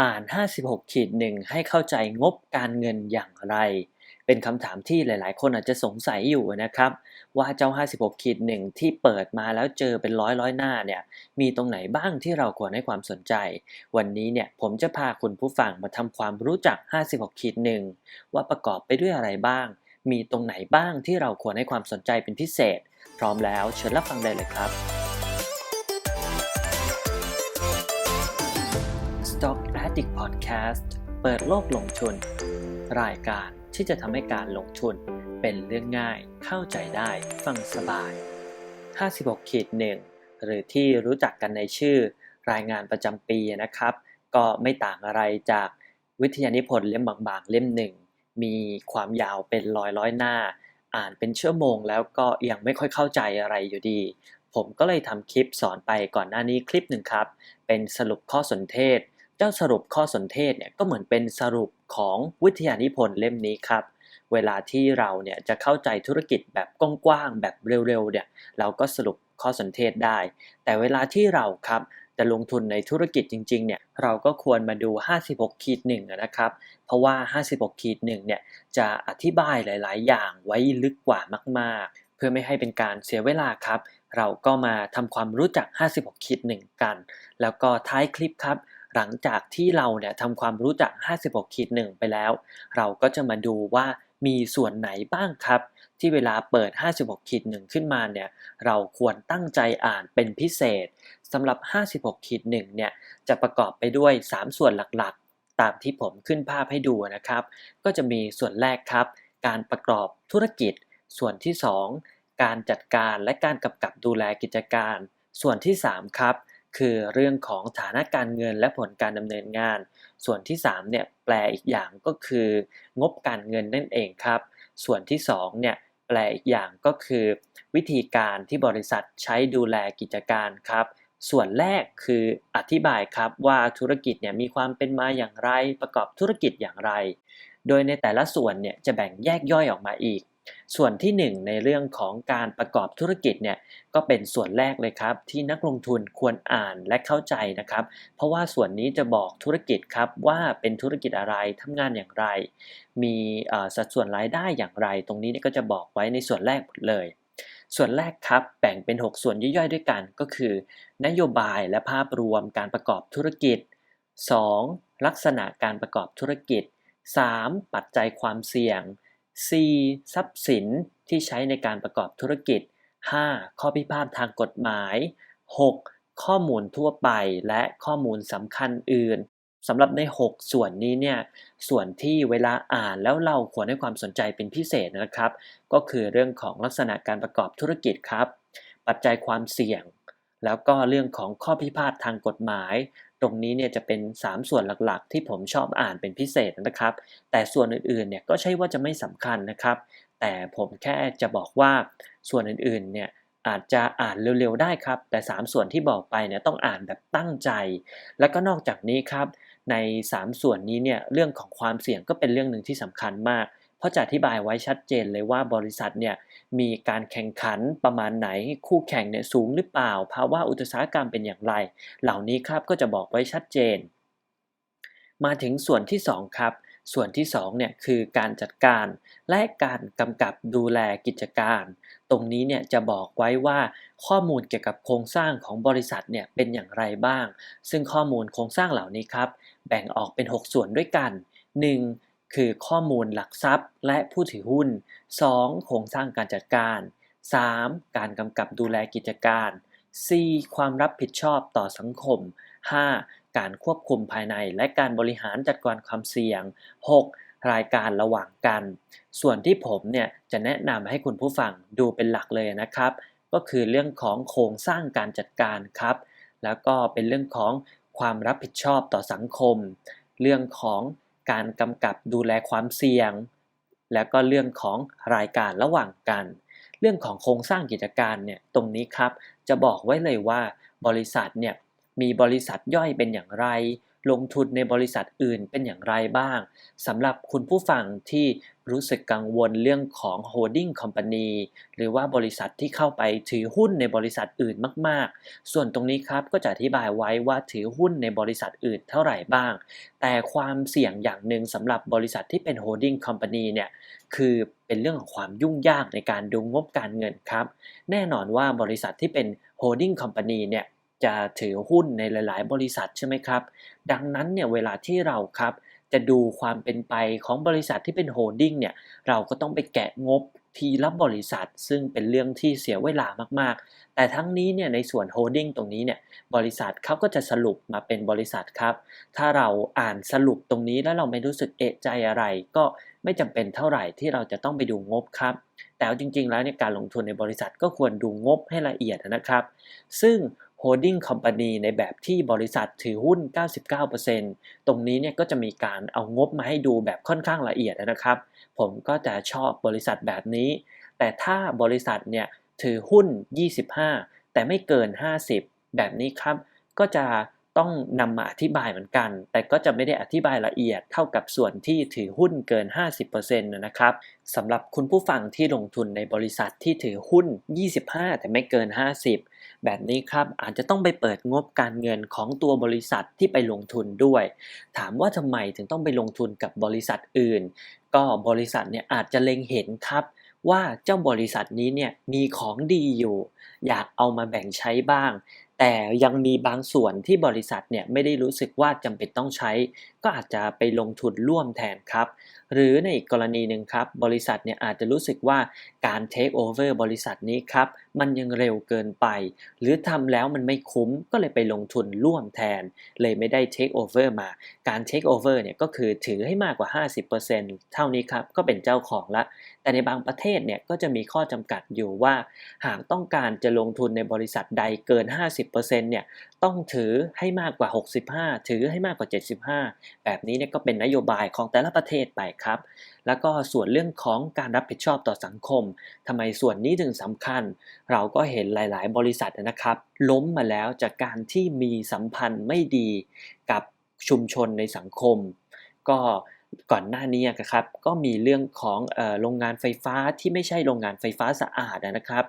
อ่าน 56ขีดหนึ่งให้เข้าใจงบการเงินอย่างไร เป็นคำถามที่หลาย ๆ คนอาจจะสงสัยอยู่นะครับ ว่าเจ้า 56ขีดหนึ่งที่เปิดมาแล้วเจอเป็นร้อยร้อยหน้าเนี่ยมีตรงไหนบ้างที่เราควรให้ความสนใจ วันนี้เนี่ยผมจะพาคุณผู้ฟังมาทำความรู้จัก 56ขีดหนึ่งว่าประกอบไปด้วยอะไรบ้าง มีตรงไหนบ้างที่เราควรให้ความสนใจเป็นพิเศษ พร้อมแล้วเชิญรับฟังได้เลยครับ Stock Addict Podcast เปิดโลกลงทุน รายการที่จะทำให้การลงทุนเป็นเรื่องง่าย เข้าใจได้ ฟังสบาย 56ขีดหนึ่งหรือที่รู้จักกันในชื่อรายงานประจำปีนะครับ ก็ไม่ต่างอะไรจากวิทยานิพนธ์เล่มบางๆ เล่มหนึ่ง มีความยาวเป็นร้อยร้อยหน้า อ่านเป็นชั่วโมงแล้วก็ยังไม่ค่อยเข้าใจอะไรอยู่ดี ผมก็เลยทำคลิปสอนไปก่อนหน้านี้คลิปหนึ่งครับ เป็นสรุปข้อสนเทศ เจ้าสรุปข้อสนเทศเนี่ยก็เหมือนเป็นสรุปของวิทยานิพนธ์เล่มนี้ครับ เวลาที่เราเนี่ยจะเข้าใจธุรกิจแบบกว้างๆแบบเร็วๆเนี่ยเราก็สรุปข้อสนเทศได้ แต่เวลาที่เราครับจะลงทุนในธุรกิจจริงๆเนี่ยเราก็ควรมาดู 56ขีดหนึ่งนะครับ เพราะว่า 56ขีดหนึ่งเนี่ยจะอธิบายหลาย ๆ อย่างไว้ลึกกว่ามาก ๆ เพื่อไม่ให้เป็นการเสียเวลาครับ เราก็มาทำความรู้จัก 56ขีดหนึ่งกัน แล้วก็ท้ายคลิปครับ หลังจากที่เราเนี่ยทำความรู้จัก 56ขีดหนึ่งไปแล้ว เราก็จะมาดูว่ามีส่วนไหนบ้างครับ ที่เวลาเปิด 56ขีดหนึ่งขึ้นมาเนี่ยเราควรตั้งใจอ่านเป็นพิเศษสำหรับ 56ขีดหนึ่งเนี่ยจะประกอบไปด้วย 3 ส่วนหลักๆ ตามที่ผมขึ้นภาพให้ดูนะครับ ก็จะมีส่วนแรกครับ การประกอบธุรกิจ ส่วนที่ 2 การจัดการและการกำกับดูแลกิจการ ส่วนที่ 3 ครับ คือเรื่องของฐานะการเงินและผลการดำเนินงาน ส่วนที่3เนี่ยแปลอีกอย่างก็คือ งบการเงินนั่นเองครับ ส่วนที่2เนี่ยแปลอีกอย่างก็คือ วิธีการที่บริษัทใช้ดูแลกิจการครับ ส่วนแรกคืออธิบายครับว่าธุรกิจเนี่ยมีความเป็นมาอย่างไรประกอบธุรกิจอย่างไร โดยในแต่ละส่วนเนี่ยจะแบ่งแยกย่อยออกมาอีก ส่วนที่ 1 ในเรื่องของการประกอบธุรกิจเนี่ยก็เป็นส่วนแรกเลยครับ ที่นักลงทุนควรอ่านและเข้าใจนะครับ เพราะว่าส่วนนี้จะบอกธุรกิจครับว่าเป็นธุรกิจอะไรทำงานอย่างไร มีสัดส่วนรายได้อย่างไร ตรงนี้ก็จะบอกไว้ในส่วนแรกเลย ส่วนแรกครับแบ่งเป็น 6 ส่วนย่อยๆ ด้วยกันก็คือ นโยบายและภาพรวมการประกอบธุรกิจ 2. ลักษณะการประกอบธุรกิจ 3. ปัจจัยความเสี่ยง 4. ทรัพย์สินที่ใช้ในการประกอบธุรกิจ 5. ข้อพิพาททางกฎหมาย 6. ข้อมูลทั่วไปและข้อมูลสำคัญอื่นสำหรับใน 6 ส่วนนี้เนี่ยส่วนที่เวลาอ่านแล้วเราควรให้ความสนใจเป็นพิเศษนะครับ ก็คือเรื่องของลักษณะการประกอบธุรกิจครับ ปัจจัยความเสี่ยง แล้วก็เรื่องของข้อพิพาททางกฎหมาย ตรงนี้เนี่ยจะเป็น 3 ส่วนหลักๆ ที่ผมชอบอ่านเป็นพิเศษนะครับ แต่ส่วนอื่นๆเนี่ยก็ใช่ว่าจะไม่สำคัญนะครับ แต่ผมแค่จะบอกว่าส่วนอื่นๆเนี่ยอาจจะอ่านเร็วๆได้ครับ แต่ 3 ส่วนที่บอกไปเนี่ยต้องอ่านแบบตั้งใจ แล้วก็นอกจากนี้ครับ ใน 3 ส่วนนี้เนี่ยเรื่องของความเสี่ยงก็เป็นเรื่องหนึ่งที่สำคัญมาก เพราะจะอธิบายไว้ชัดเจนเลยว่าบริษัทเนี่ย มีการแข่งขันประมาณไหน คู่แข่งเนี่ยสูงหรือเปล่า ภาวะอุตสาหกรรมเป็นอย่างไร เหล่านี้ครับก็จะบอกไว้ชัดเจน มาถึงส่วนที่ 2 ครับ ส่วนที่2เนี่ยคือการจัดการและการกำกับดูแลกิจการ ตรงนี้เนี่ยจะบอกไว้ว่าข้อมูลเกี่ยวกับโครงสร้างของบริษัทเนี่ยเป็นอย่างไรบ้าง ซึ่งข้อมูลโครงสร้างเหล่านี้ครับแบ่งออกเป็น 6 ส่วนด้วยกัน 1. คือข้อมูลหลักทรัพย์และผู้ถือหุ้น 2. โครงสร้างการจัดการ 3. การกำกับดูแลกิจการ 4. ความรับผิดชอบต่อสังคม 5. การควบคุมภายในและการบริหารจัดการความเสี่ยง 6. รายการระหว่างกัน ส่วนที่ผมเนี่ยจะแนะนำให้คุณผู้ฟังดูเป็นหลักเลยนะครับ ก็คือเรื่องของโครงสร้างการจัดการครับ แล้วก็เป็นเรื่องของความรับผิดชอบต่อสังคม เรื่องของ การกำกับดูแลความเสี่ยง แล้วก็เรื่องของรายการระหว่างกัน เรื่องของโครงสร้างกิจการเนี่ยตรงนี้ครับ จะบอกไว้เลยว่าบริษัทเนี่ยมีบริษัทย่อยเป็นอย่างไร ลงทุนในบริษัทอื่นเป็นอย่างไรบ้างสำหรับคุณผู้ฟังที่รู้สึกกังวลเรื่องของ holding company หรือว่าบริษัทที่เข้าไปถือหุ้นในบริษัทอื่นมาก ๆ ส่วนตรงนี้ครับก็จะอธิบายไว้ว่าถือหุ้นในบริษัทอื่นเท่าไหร่บ้าง แต่ความเสี่ยงอย่างหนึ่งสำหรับบริษัทที่เป็น holding company เนี่ยคือเป็นเรื่องของความยุ่งยากในการดูงบการเงินครับ แน่นอนว่าบริษัทที่เป็น holding company เนี่ย จะถือหุ้นในหลาย ๆ บริษัทใช่ไหมครับ ดังนั้นเนี่ยเวลาที่เราครับจะดูความเป็นไปของบริษัทที่เป็นโฮลดิ้งเนี่ยเราก็ต้องไปแกะงบทีละบริษัท ซึ่งเป็นเรื่องที่เสียเวลามาก ๆ แต่ทั้งนี้เนี่ยในส่วนโฮลดิ้งตรงนี้เนี่ยบริษัทเขาก็จะสรุปมาเป็นบริษัทครับ ถ้าเราอ่านสรุปตรงนี้แล้วเราไม่รู้สึกเอะใจอะไร ก็ไม่จำเป็นเท่าไหร่ที่เราจะต้องไปดูงบครับ แต่จริง ๆ แล้วในการลงทุนในบริษัทก็ควรดูงบให้ละเอียดนะครับ ซึ่ง holding company ในแบบที่บริษัทถือหุ้น 99%ตรงนี้เนี่ยก็จะมีการเอางบมาให้ดูแบบค่อนข้างละเอียดนะครับ ผมก็จะชอบบริษัทแบบนี้ แต่ถ้าบริษัทเนี่ยถือหุ้น 25 แต่ไม่เกิน 50 แบบนี้ครับ ก็จะ ต้องนำมาอธิบายเหมือนกัน แต่ก็จะไม่ได้อธิบายละเอียดเท่ากับส่วนที่ถือหุ้นเกิน 50%นะครับสำหรับคุณผู้ฟังที่ลงทุนในบริษัทที่ถือหุ้น 25 แต่ไม่เกิน 50 แบบนี้ครับอาจจะต้องไปเปิดงบการเงินของตัวบริษัทที่ไปลงทุนด้วย ถามว่าทำไมถึงต้องไปลงทุนกับบริษัทอื่น ก็บริษัทเนี่ยอาจจะเล็งเห็นครับว่าเจ้าบริษัทนี้เนี่ยมีของดีอยู่ อยากเอามาแบ่งใช้บ้าง แต่ยังมีบางส่วนที่บริษัทเนี่ยไม่ได้รู้สึกว่าจำเป็นต้องใช้ ก็อาจจะไปลงทุนร่วมแทนครับ หรือในอีกกรณีหนึ่งครับ บริษัทเนี่ยอาจจะรู้สึกว่าการเทคโอเวอร์บริษัทนี้ครับ มันยังเร็วเกินไป หรือทำแล้วมันไม่คุ้มก็เลยไปลงทุนร่วมแทน เลยไม่ได้เทคโอเวอร์มา การเทคโอเวอร์เนี่ยก็คือถือให้มากกว่า 50%เท่านี้ครับ ก็เป็นเจ้าของละ แต่ในบางประเทศเนี่ยก็จะมีข้อจำกัดอยู่ว่า หากต้องการจะลงทุนในบริษัทใดเกิน 50%เนี่ย ต้องถือให้มากกว่า 65 ถือให้มากกว่า 75 แบบนี้เนี่ยก็เป็นนโยบายของแต่ละประเทศไปครับ แล้วก็ส่วนเรื่องของการรับผิดชอบต่อสังคมทำไมส่วนนี้ถึงสำคัญ เราก็เห็นหลาย ๆ บริษัทนะครับ ล้มมาแล้วจากการที่มีสัมพันธ์ไม่ดีกับชุมชนในสังคม ก็ก่อนหน้านี้นะครับก็มีเรื่องของโรงงานไฟฟ้าที่ไม่ใช่โรงงานไฟฟ้าสะอาดนะครับ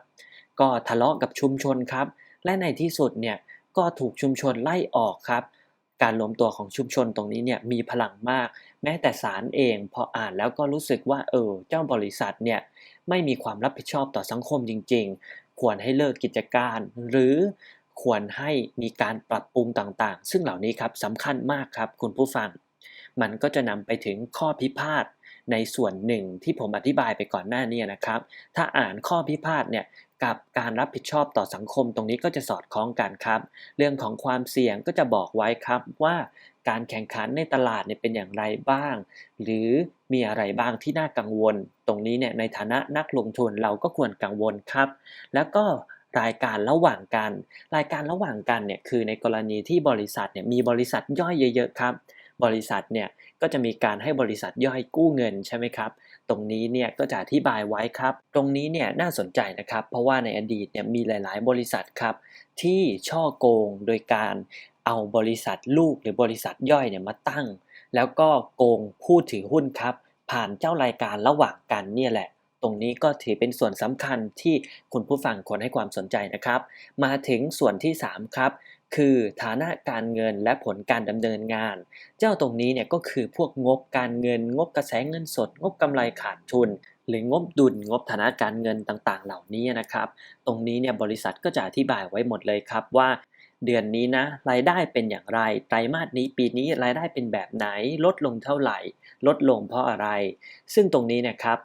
ก็ทะเลาะกับชุมชนครับ และในที่สุดเนี่ย ก็ถูกชุมชนไล่ออกครับ การรวมตัวของชุมชนตรงนี้เนี่ยมีพลังมาก แม้แต่ศาลเองพออ่านแล้วก็รู้สึกว่าเออเจ้าบริษัทเนี่ยไม่มีความรับผิดชอบต่อสังคมจริง ๆ ควรให้เลิกกิจการ หรือควรให้มีการปรับปรุงต่างๆ ซึ่งเหล่านี้ครับสำคัญมากครับคุณผู้ฟัง มันก็จะนำไปถึงข้อพิพาทในส่วนหนึ่งที่ผมอธิบายไปก่อนหน้านี้นะครับ ถ้าอ่านข้อพิพาทเนี่ย กับการรับผิดชอบต่อสังคมตรงนี้ก็จะสอดคล้องกันครับ เรื่องของความเสี่ยงก็จะบอกไว้ครับว่าการแข่งขันในตลาดเนี่ยเป็นอย่างไรบ้าง หรือมีอะไรบ้างที่น่ากังวล ตรงนี้เนี่ยในฐานะนักลงทุนเราก็ควรกังวลครับ แล้วก็รายการระหว่างกัน รายการระหว่างกันเนี่ยคือในกรณีที่บริษัทเนี่ยมีบริษัทย่อยเยอะ ๆ ครับ บริษัทเนี่ยก็จะมีการให้บริษัทย่อยกู้เงินใช่ไหมครับ ตรงนี้เนี่ยก็จะอธิบายไว้ครับ ตรงนี้เนี่ยน่าสนใจนะครับ เพราะว่าในอดีตเนี่ยมีหลาย ๆ บริษัทครับ ที่ช่อโกงโดยการเอาบริษัทลูกหรือบริษัทย่อยเนี่ยมาตั้ง แล้วก็โกงผู้ถือหุ้นครับ ผ่านเจ้ารายการระหว่างกันเนี่ยแหละตรงนี้ก็ถือเป็นส่วนสำคัญที่คุณผู้ฟังควรให้ความสนใจนะครับ มาถึงส่วนที่ 3 ครับ คือฐานะการเงินและผลการดำเนินงาน เจ้าตรงนี้เนี่ยก็คือพวกงบการเงิน งบกระแสเงินสด งบกำไรขาดทุน หรืองบดุลงบฐานะการเงินต่างๆ เหล่านี้นะครับ ตรงนี้เนี่ยบริษัทก็จะอธิบายไว้หมดเลยครับว่าเดือนนี้นะรายได้เป็นอย่างไรไตรมาสนี้ปีนี้รายได้เป็นแบบไหน ลดลงเท่าไหร่ ลดลงเพราะอะไร ซึ่งตรงนี้นะครับ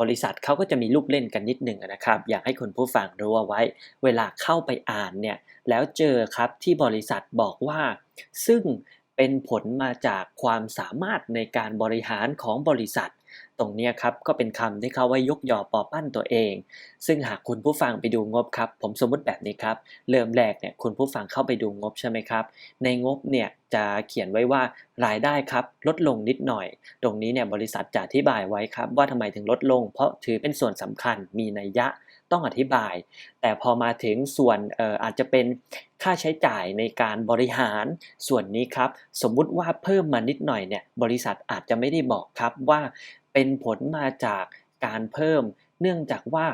บริษัทเขาก็จะมีลูกเล่นกันนิดหนึ่งนะครับ อยากให้คุณผู้ฟังรู้เอาไว้ เวลาเข้าไปอ่านเนี่ยแล้วเจอครับที่บริษัทบอกว่า ซึ่งเป็นผลมาจากความสามารถในการบริหารของบริษัท ตรงนี้ครับก็เป็นคำที่เขาไว้ยกยอปอปั้นตัวเอง ซึ่งหากคุณผู้ฟังไปดูงบครับ ผมสมมติแบบนี้ครับ เริ่มแรกเนี่ยคุณผู้ฟังเข้าไปดูงบใช่ไหมครับ ในงบเนี่ยจะเขียนไว้ว่ารายได้ครับลดลงนิดหน่อย ตรงนี้เนี่ยบริษัทจะอธิบายไว้ครับ ว่าทำไมถึงลดลง เพราะถือเป็นส่วนสำคัญมีนัยยะต้องอธิบาย แต่พอมาถึงส่วนอออาจจะเป็นค่าใช้จ่ายในการบริหารส่วนนี้ครับ สมมุติว่าเพิ่มมานิดหน่อยเนี่ยบริษัทอาจจะไม่ได้บอกครับว่า เป็นผลมาจากการเพิ่ม เนื่องจากว่า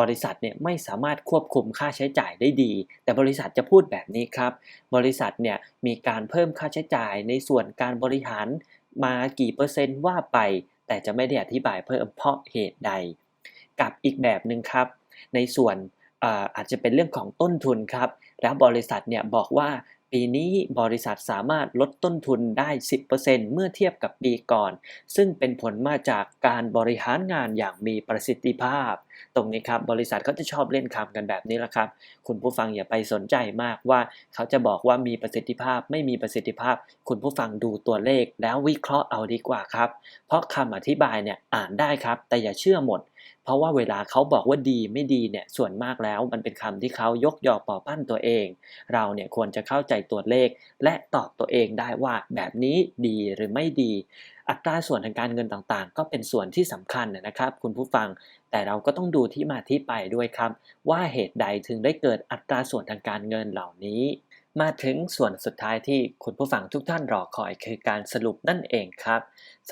บริษัทเนี่ยไม่สามารถควบคุมค่าใช้จ่ายได้ดี แต่บริษัทจะพูดแบบนี้ครับ บริษัทเนี่ยมีการเพิ่มค่าใช้จ่ายในส่วนการบริหารมากี่เปอร์เซ็นต์ว่าไป แต่จะไม่ได้อธิบายเพิ่มเพราะเหตุใด กับอีกแบบหนึ่งครับ ในส่วนอาจจะเป็นเรื่องของต้นทุนครับ แล้วบริษัทเนี่ยบอกว่า ปีนี้บริษัทสามารถลดต้นทุนได้ 10%เมื่อเทียบกับปีก่อน ซึ่งเป็นผลมาจากการบริหารงานอย่างมีประสิทธิภาพ ตรงนี้ครับบริษัทเขาจะชอบเล่นคำกันแบบนี้ละครับ คุณผู้ฟังอย่าไปสนใจมากว่า เขาจะบอกว่ามีประสิทธิภาพไม่มีประสิทธิภาพ คุณผู้ฟังดูตัวเลขแล้ววิเคราะห์เอาดีกว่าครับ เพราะคำอธิบายเนี่ยอ่านได้ครับ แต่อย่าเชื่อหมด เพราะว่าเวลาเขาบอกว่าดีไม่ดีเนี่ยส่วนมากแล้วมันเป็นคำที่เขายกยอปอปั้นตัวเอง เราเนี่ยควรจะเข้าใจตัวเลข และตอบตัวเองได้ว่าแบบนี้ดีหรือไม่ดี อัตราส่วนทางการเงินต่างๆ ก็เป็นส่วนที่สำคัญนะครับ คุณผู้ฟังแต่เราก็ต้องดูที่มาที่ไปด้วยครับ ว่าเหตุใดถึงได้เกิดอัตราส่วนทางการเงินเหล่านี้มาถึงส่วนสุดท้ายที่คุณผู้ฟังทุกท่านรอคอยคือการสรุปนั่นเองครับ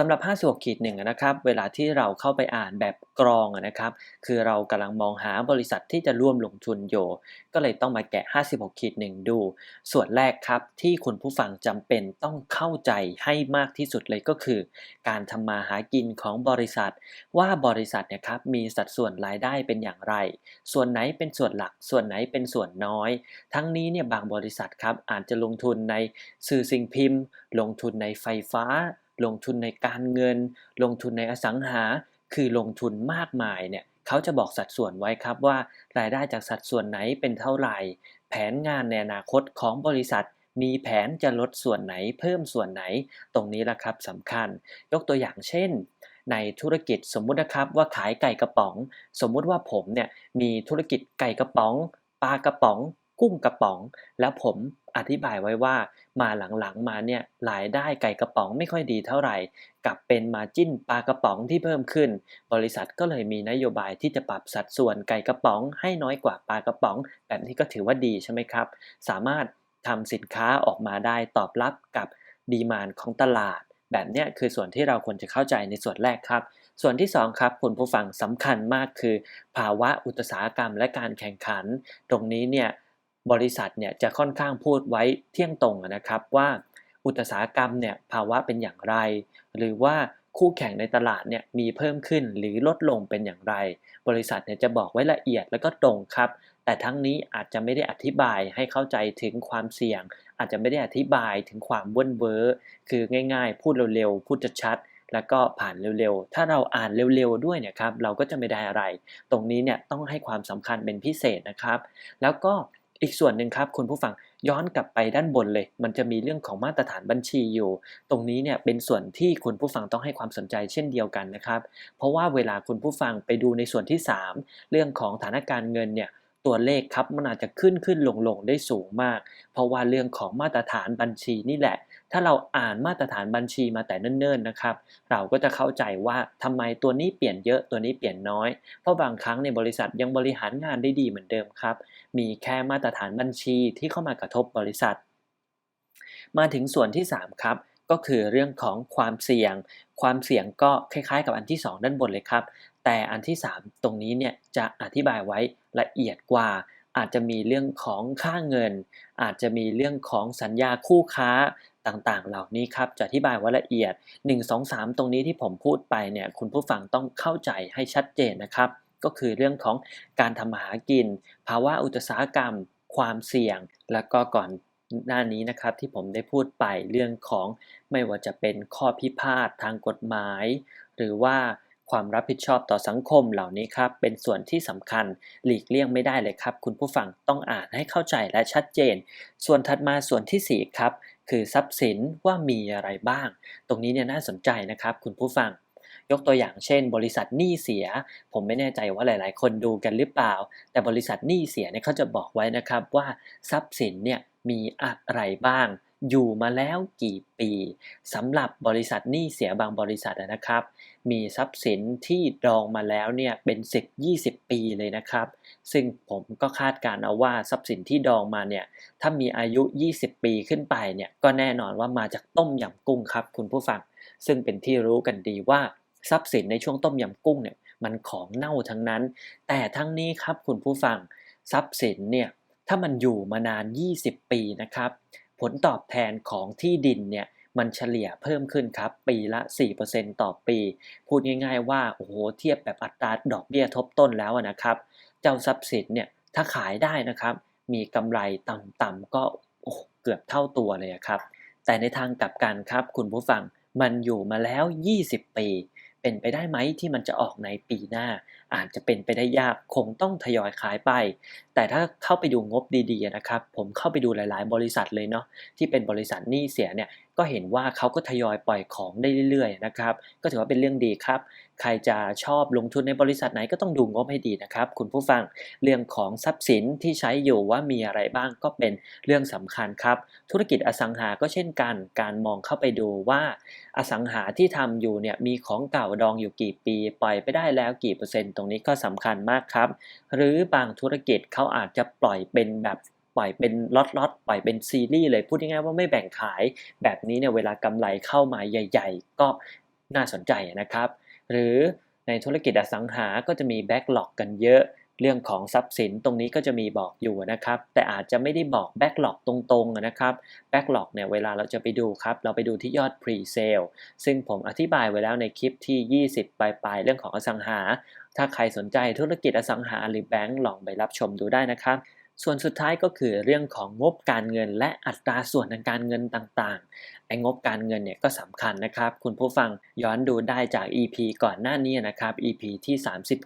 สำหรับ 56ขีดหนึ่งนะครับ เวลาที่เราเข้าไปอ่านแบบกรองนะครับ คือเรากำลังมองหาบริษัทที่จะร่วมลงทุนอยู่ ก็เลยต้องมาแกะ 56ขีดหนึ่งดู ส่วนแรกครับที่คุณผู้ฟังจำเป็นต้องเข้าใจให้มากที่สุดเลยก็คือ การทำมาหากินของบริษัท ว่าบริษัทเนี่ยครับมีสัดส่วนรายได้เป็นอย่างไร ส่วนไหนเป็นส่วนหลัก ส่วนไหนเป็นส่วนน้อย ทั้งนี้เนี่ยบางบริษัทครับอาจจะลงทุนในสื่อสิ่งพิมพ์ ลงทุนในไฟฟ้า ลงทุนในการเงิน ลงทุนในอสังหา คือลงทุนมากมายเนี่ยเขาจะบอกสัดส่วนไว้ครับว่ารายได้จากสัดส่วนไหนเป็นเท่าไหร่ แผนงานในอนาคตของบริษัทมีแผนจะลดส่วนไหนเพิ่มส่วนไหน ตรงนี้แหละครับสำคัญ ยกตัวอย่างเช่น ในธุรกิจสมมุตินะครับว่าขายไก่กระป๋อง สมมุติว่าผมเนี่ยมีธุรกิจไก่กระป๋องปลากระป๋อง กุ้งกระป๋อง แล้วผมอธิบายไว้ว่ามาหลังๆมาเนี่ยรายได้ไก่กระป๋องไม่ค่อยดีเท่าไหร่กับเป็นมาจิ้นปลากระป๋องที่เพิ่มขึ้น บริษัทก็เลยมีนโยบายที่จะปรับสัดส่วนไก่กระป๋องให้น้อยกว่าปลากระป๋อง แบบนี้ก็ถือว่าดีใช่ไหมครับ สามารถทำสินค้าออกมาได้ตอบรับกับดีมานของตลาด แบบนี้คือส่วนที่เราควรจะเข้าใจในส่วนแรกครับ ส่วนที่2ครับคุณผู้ฟังสำคัญมากคือ ภาวะอุตสาหกรรมและการแข่งขัน ตรงนี้เนี่ย บริษัทเนี่ยจะค่อนข้างพูดไว้เที่ยงตรงนะครับว่าอุตสาหกรรมเนี่ยภาวะเป็นอย่างไร หรือว่าคู่แข่งในตลาดเนี่ยมีเพิ่มขึ้นหรือลดลงเป็นอย่างไร บริษัทเนี่ยจะบอกไว้ละเอียดแล้วก็ตรงครับ แต่ทั้งนี้อาจจะไม่ได้อธิบายให้เข้าใจถึงความเสี่ยง อาจจะไม่ได้อธิบายถึงความเว้นเว้อคือง่ายๆ พูดเร็วๆ พูดชัดแล้วก็ผ่านเร็วๆ ถ้าเราอ่านเร็วๆ ด้วยเนี่ยครับ เราก็จะไม่ได้อะไร ตรงนี้เนี่ยต้องให้ความสำคัญเป็นพิเศษนะครับ แล้วก็ อีกส่วนหนึ่งครับคุณผู้ฟังย้อนกลับไปด้านบนเลย มันจะมีเรื่องของมาตรฐานบัญชีอยู่ ตรงนี้เนี่ยเป็นส่วนที่คุณผู้ฟังต้องให้ความสนใจเช่นเดียวกันนะครับ เพราะว่าเวลาคุณผู้ฟังไปดูในส่วนที่ 3 เรื่องของฐานะการเงินเนี่ยตัวเลขครับมันอาจจะขึ้นขึ้นลงลงได้สูงมาก เพราะว่าเรื่องของมาตรฐานบัญชีนี่แหละ ถ้าเราอ่านมาตรฐานบัญชีมาแต่เนิ่นๆนะครับ เราก็จะเข้าใจว่าทำไมตัวนี้เปลี่ยนเยอะตัวนี้เปลี่ยนน้อย เพราะบางครั้งในบริษัทยังบริหารงานได้ดีเหมือนเดิมครับ มีแค่มาตรฐานบัญชีที่เข้ามากระทบบริษัท มาถึงส่วนที่ 3 ครับก็คือเรื่องของความเสี่ยง ความเสี่ยงก็คล้ายๆ กับอันที่ 2 ด้านบนเลยครับ แต่อันที่ 3 ตรงนี้เนี่ยจะอธิบายไว้ละเอียดกว่า อาจจะมีเรื่องของค่าเงิน อาจจะมีเรื่องของสัญญาคู่ค้า ต่างๆ เหล่านี้ครับจะอธิบายไว้ละเอียด 1 2 3 ตรงนี้ที่ผมพูดไปเนี่ยคุณผู้ฟังต้องเข้าใจให้ชัดเจนนะครับ ก็คือเรื่องของการทำมาหากิน ภาวะอุตสาหกรรม ความเสี่ยง แล้วก็ก่อนหน้านี้นะครับที่ผมได้พูดไปเรื่องของไม่ว่าจะเป็นข้อพิพาททางกฎหมาย หรือว่า ความรับผิดชอบต่อสังคมเหล่านี้ครับเป็นส่วนที่สำคัญหลีกเลี่ยงไม่ได้เลยครับ คุณผู้ฟังต้องอ่านให้เข้าใจและชัดเจน ส่วนถัดมาส่วนที่4ครับคือทรัพย์สินว่ามีอะไรบ้าง ตรงนี้เนี่ยน่าสนใจนะครับ คุณผู้ฟังยกตัวอย่างเช่น บริษัทหนี้เสีย ผมไม่แน่ใจว่าหลาย ๆ คนดูกันหรือเปล่า แต่บริษัทหนี้เสียเนี่ยเขาจะบอกไว้นะครับว่าทรัพย์สินเนี่ยมีอะไรบ้าง อยู่มาแล้วกี่ปีสำหรับบริษัทหนี้เสียบางบริษัทนะครับ มีทรัพย์สินที่ดองมาแล้วเนี่ยเป็น 10 20 ปีเลยนะครับ ซึ่งผมก็คาดการเอาว่าทรัพย์สินที่ดองมาเนี่ยถ้ามีอายุ 20 ปีขึ้นไปเนี่ยก็แน่นอนว่ามาจากต้มยำกุ้งครับ คุณผู้ฟัง ซึ่งเป็นที่รู้กันดีว่าทรัพย์สินในช่วงต้มยำกุ้งเนี่ยมันของเน่าทั้งนั้น แต่ทั้งนี้ครับคุณผู้ฟังทรัพย์สินเนี่ยถ้ามันอยู่มานาน 20 ปีนะครับ ผลตอบแทนของที่ดินเนี่ยมันเฉลี่ยเพิ่มขึ้นครับ ปีละ 4%ต่อปี พูดง่ายๆว่าโอ้โหเทียบแบบอัตราดอกเบี้ยทบต้นแล้วนะครับ เจ้าทรัพย์สินเนี่ยถ้าขายได้นะครับ มีกำไรต่ำๆก็เกือบเท่าตัวเลยครับ แต่ในทางกลับกันครับคุณผู้ฟังมันอยู่มาแล้ว 20 ปี เป็นไปได้ไหมที่มันจะออกในปีหน้า อาจจะเป็นไปได้ยากคงต้องทยอยขายไป แต่ถ้าเข้าไปดูงบดีๆนะครับ ผมเข้าไปดูหลาย ๆ บริษัทเลยเนาะที่เป็นบริษัทหนี้เสียเนี่ย ก็เห็นว่าเขาก็ทยอยปล่อยของได้เรื่อยๆนะครับ ก็ถือว่าเป็นเรื่องดีครับ ใครจะชอบลงทุนในบริษัทไหนก็ต้องดูงบให้ดีนะครับ คุณผู้ฟังเรื่องของทรัพย์สินที่ใช้อยู่ว่ามีอะไรบ้างก็เป็นเรื่องสำคัญครับ ธุรกิจอสังหาก็เช่นกัน การมองเข้าไปดูว่า อสังหาที่ทำอยู่เนี่ยมีของเก่าดองอยู่กี่ปี ปล่อยไปได้แล้วกี่เปอร์เซ็นต์ตรงนี้ก็สำคัญมากครับ หรือบางธุรกิจเขาอาจจะปล่อยเป็นแบบ ปล่อยเป็นล็อตๆปล่อยเป็นซีรีส์เลยพูดง่ายๆว่าไม่แบ่งขาย แบบนี้เนี่ยเวลากำไรเข้ามาใหญ่ ๆ ก็น่าสนใจนะครับ หรือในธุรกิจอสังหาก็จะมีแบ็กหลอกกันเยอะเรื่องของทรัพย์สินตรงนี้ก็จะมีบอกอยู่นะครับ แต่อาจจะไม่ได้บอกแบ็กหลอกตรงๆนะครับแบ็กหลอกเนี่ยเวลาเราจะไปดูครับ เราไปดูที่ยอด Pre-sale ซึ่งผมอธิบายไว้แล้วในคลิปที่ 20 ปลายๆ เรื่องของอสังหา ถ้าใครสนใจธุรกิจอสังหาหรือแบงก์ลองไปรับชมดูได้นะครับ ส่วนสุดท้ายก็คือเรื่องของงบการเงิน และอัตราส่วนทางการเงินต่างๆ ไอ้งบการเงินเนี่ยก็สำคัญนะครับ คุณผู้ฟังย้อนดูได้จาก EP ก่อนหน้านี้นะครับ EP ที่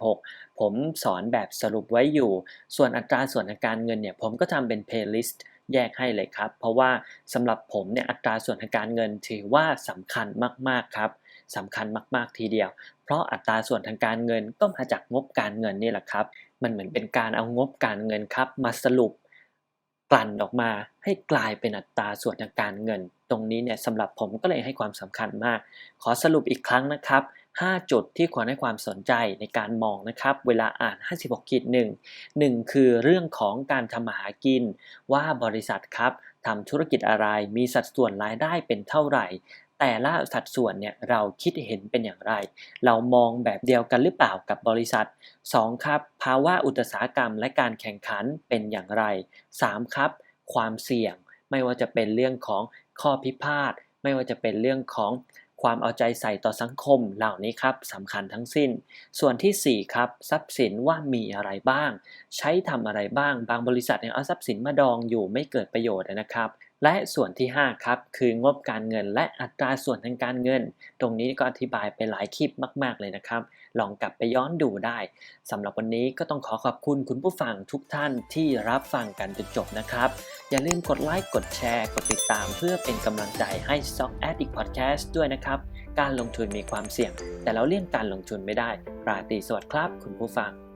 36 ผมสอนแบบสรุปไว้อยู่ ส่วนอัตราส่วนทางการเงินเนี่ยผมก็ทำเป็น playlist แยกให้เลยครับ เพราะว่าสำหรับผมเนี่ยอัตราส่วนทางการเงินถือว่าสำคัญมากๆครับสำคัญมากๆทีเดียว เพราะอัตราส่วนทางการเงินก็มาจากงบการเงินนี่แหละครับ มันเหมือนเป็นการเอางบการเงินครับ มาสรุปกลั่นออกมาให้กลายเป็นอัตราส่วนทางการเงิน ตรงนี้เนี่ยสำหรับผมก็เลยให้ความสำคัญมาก ขอสรุปอีกครั้งนะครับ 5 จุดที่ควรให้ความสนใจในการมองนะครับ เวลาอ่าน 56ขีด1 1 คือเรื่องของการทำมาหากิน ว่าบริษัทครับทำธุรกิจอะไรมีสัดส่วนรายได้เป็นเท่าไหร่ แต่ละสัดส่วนเนี่ยเราคิดเห็นเป็นอย่างไร เรามองแบบเดียวกันหรือเปล่ากับบริษัท 2. ครับ ภาวะอุตสาหกรรมและการแข่งขันเป็นอย่างไร 3. ครับ ความเสี่ยง ไม่ว่าจะเป็นเรื่องของข้อพิพาท ไม่ว่าจะเป็นเรื่องของความเอาใจใส่ต่อสังคมเหล่านี้ครับสำคัญทั้งสิ้น ส่วนที่ 4 ครับ ทรัพย์สินว่ามีอะไรบ้าง ใช้ทำอะไรบ้าง บางบริษัทเนี่ยเอาทรัพย์สินมาดองอยู่ไม่เกิดประโยชน์นะครับ และส่วนที่ 5 ครับ คืองบการเงินและอัตราส่วนทางการเงิน ตรงนี้ก็อธิบายไปหลายคลิปมาก ๆ เลยนะครับ ลองกลับไปย้อนดูได้สำหรับวันนี้ก็ต้องขอขอบคุณคุณผู้ฟังทุกท่านที่รับฟังกันจนจบนะครับ อย่าลืมกดไลค์กดแชร์กดติดตาม เพื่อเป็นกำลังใจให้ s o c k Addict Podcast ด้วยนะครับ การลงทุนมีความเสี่ยง แต่เราเลี่ยงการลงทุนไม่ได้ราตรีสวัสดิ์ครับ คุณผู้ฟัง